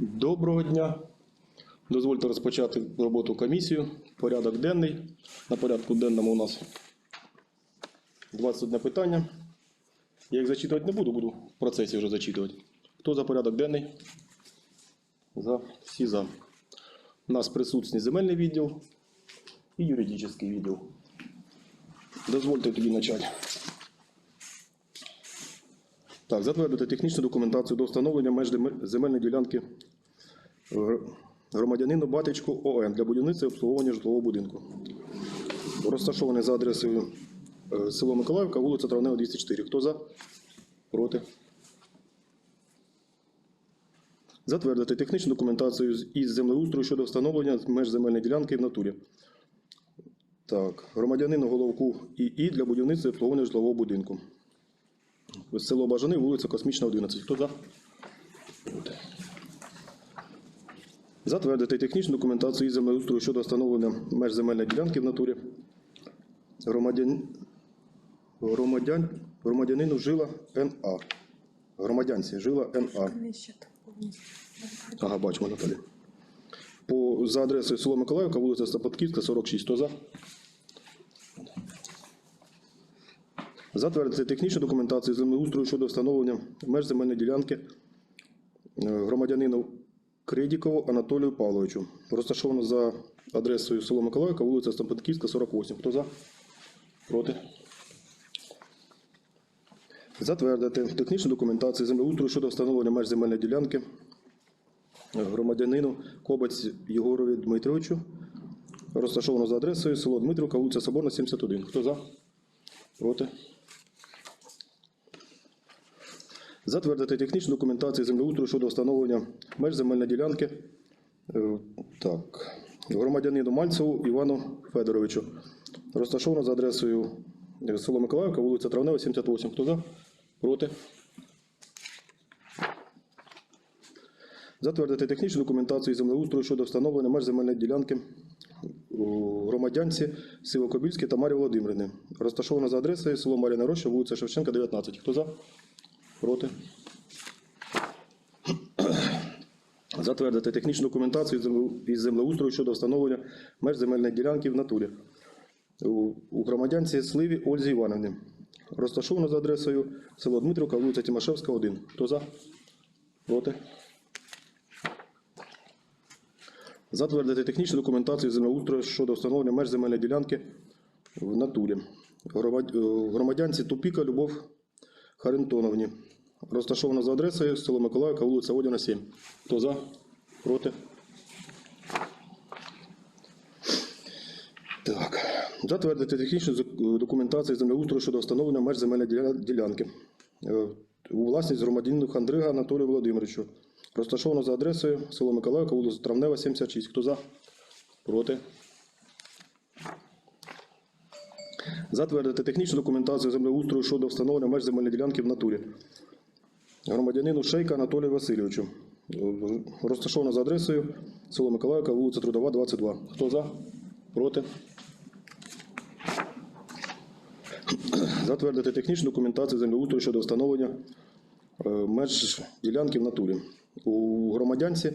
Доброго дня. Дозвольте розпочати роботу комісії. Порядок денний. На порядку денному у нас 21 питання. Я їх зачитувати не буду, буду в процесі вже зачитувати. Хто за порядок денний? За. Всі за. У нас присутній земельний відділ і юридичний відділ. Дозвольте тоді почати. Так, затвердити технічну документацію до встановлення меж земельної ділянки громадянину Батечку ОН для будівництва і обслуговування житлового будинку. Розташований за адресою е, село Миколаївка, вулиця Травнева, 204. Хто за? Проти? Затвердити технічну документацію із землеустрою щодо встановлення меж земельної ділянки в натурі. Так, громадянину Головку ІІ для будівництва і обслуговування житлового будинку. Село Бажани, вулиця Космічна, 11. Хто за? Затвердити технічну документацію із землеустрою щодо встановлення меж земельної ділянки в натурі. Громадян... Громадян... Громадянину жила НА. Громадянці жила НА. Ага, бачимо, Наталі. По, за адресою село Миколаївка, вулиця Стапатківська, 46. Хто за? Затвердити технічну документацію землеустрою щодо встановлення меж земельної ділянки е, громадянину Кридікову Анатолію Павловичу. Розташовано за адресою село Миколаївка, вулиця Стапатківська, 48. Хто за? Проти? Затвердити технічну документацію землеустрою щодо встановлення меж земельної ділянки громадянину Кобець Єгорові Дмитровичу, розташовано за адресою село Дмитрівка, вулиця Соборна, 71. Хто за? Проти? Затвердити технічну документацію землеустрою щодо встановлення меж земельної ділянки. Е, Так. Громадянину Мальцеву Івану Федоровичу. Розташовано за адресою е, село Миколаївка, вулиця Травнева, 78. Хто за? Проти? Затвердити технічну документацію землеустрою щодо встановлення меж земельної ділянки громадянці Сивокобільській Тамарі Володимирівни. Розташована за адресою село Мар'яна Роща, вулиця Шевченка, 19. Хто за? Проти? Затвердити технічну документацію із землеустрою щодо встановлення меж земельної ділянки в натурі. У, громадянці Сливі Ользі Івановні. Розташовано за адресою село Дмитрівка, вулиця Тимошевська, 1. Хто за? Проти? Затвердити технічну документацію землеустрою щодо встановлення меж земельної ділянки в натурі. Е, Громадянці Тупіка Любов Харинтоновні. Розташована за адресою село Миколаївка, вулиця Одяна, 7. Хто за? Проти? Так. Затвердити технічну документацію землеустрою щодо встановлення меж земельної ділянки. Е, У власність громадянину Хандрига Анатолію Володимировичу. Розташовано за адресою село Миколаївка, вулиця Травнева, 76. Хто за? Проти? Затвердити технічну документацію землеустрою щодо встановлення меж земельної ділянки в натурі. Громадянину Шейка Анатолію Васильовичу. Розташовано за адресою село Миколаївка, вулиця Трудова, 22. Хто за? Проти? Затвердити технічну документацію землеустрою щодо встановлення е, меж ділянки в натурі. У громадянці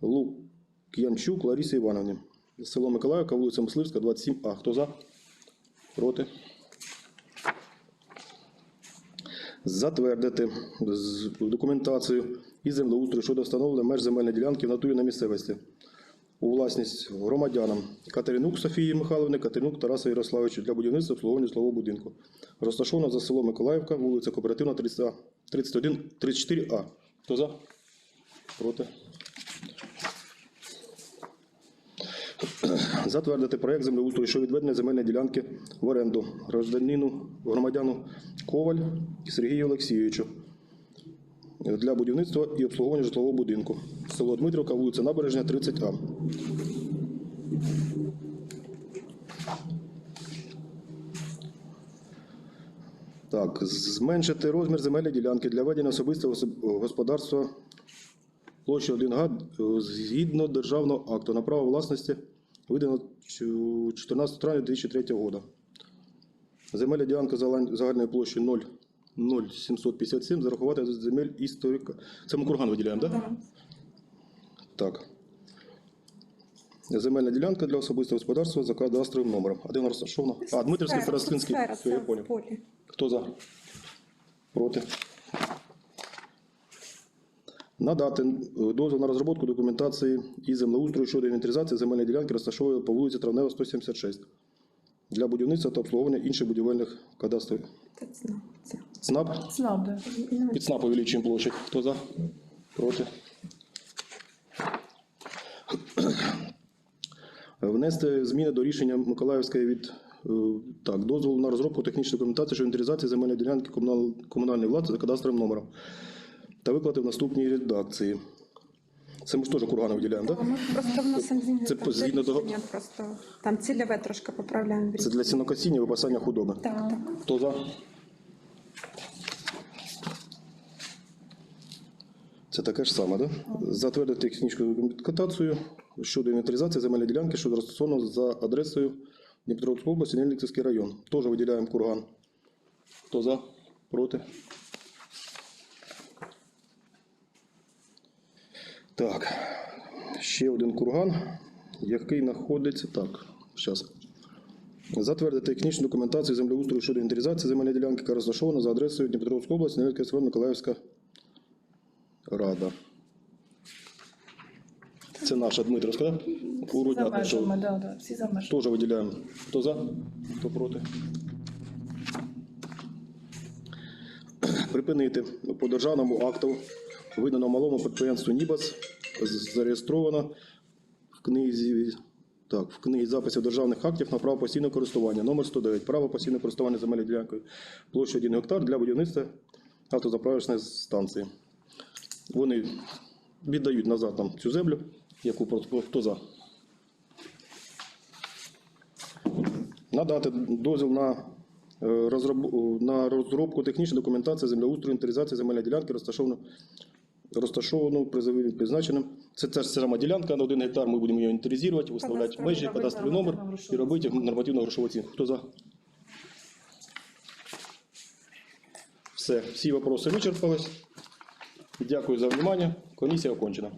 Лук'янчук Ларісі Івановні. Село Миколаївка, вулиця Мисливська, 27А. Хто за? Проти? Затвердити документацію і землеустрою щодо встановлення меж земельної ділянки в натурі на місцевості. У власність громадянам Катеринук Софії Михайловни, Катеринук Тараса Ярославовича для будівництва обслуговування житлового будинку. Розташовано за село Миколаївка, вулиця Кооперативна 31, 34А. Хто за? Проти? Затвердити проєкт землеустрою, що відведення земельної ділянки в оренду гражданину, громадяну Коваль Сергію Олексійовичу для будівництва і обслуговування житлового будинку. Село Дмитрівка, вулиця Набережня, 30А. Так, зменшити розмір земельної ділянки для ведення особистого господарства площі 1 га е, згідно державного акту на право власності видано 14 травня 2003 року. Земельна ділянка загальної площі 0, 0,757 зарахувати з земель історика. Це ми курган виділяємо, так? Да? Так. Земельна ділянка для особистого господарства за кадастровим номером. А де вона розташована? А, Дмитрівський, Старостинський. Все, я понял. Хто за? Проти? Надати е, дозвіл на розробку документації і землеустрою щодо інвентаризації земельної ділянки, розташованої по вулиці Травнева, 176, для будівництва та обслуговування інших будівельних кадастрів. ЦНАП. ЦНАП? Під ЦНАП увеличуємо площадь. Хто за? Проти? Внести зміни до рішення Миколаївської від е, так, дозволу на розробку технічної документації щодо інвентаризації земельної ділянки комунальної влади за кадастровим номером та виклати в наступній редакції. Це ми ж теж кургани виділяємо, так? Ми просто вносимо зміни. Це там, згідно до рішення, Просто там цільове трошки поправляємо. Це для сінокосіння і випасання худоби. Так. Хто за? Це таке ж саме, да? Затвердити технічну документацію щодо інвентаризації земельної ділянки, що розташовано за адресою Дніпропетровської області, Нельниківський район. Теж виділяємо курган. Хто за? Проти? Так. Ще один курган, який знаходиться. Так, зараз. Затвердити технічну документацію землеустрою щодо інвентаризації земельної ділянки, яка розташована за адресою Дніпропетровської області, Невельська СВ, Миколаївська рада. Це наша Дмитровська, так? Уродня. да, да, всі за межами. Теж виділяємо. Хто за, хто проти. Припинити по державному акту, видано малому підприємству Нібас, зареєстровано в книзі, так, в книзі записів державних актів на право постійного користування. Номер 109. Право постійного користування земельною ділянкою площею 1 гектар для будівництва автозаправочної станції. Вони віддають назад нам цю землю, яку хто за. Надати дозвіл на, е, розроб- на розробку технічної документації землеустрою, інвентаризації земельної ділянки, розташовану, розташовану призовим призначеним. Це ця ж сама ділянка на один гектар. Ми будемо її інвентаризувати, виставляти межі, кадастровий номер і робити нормативну грошову оцінку. Хто за? Все, всі вопроси вичерпались. Дякую за увагу. Комісія окончена.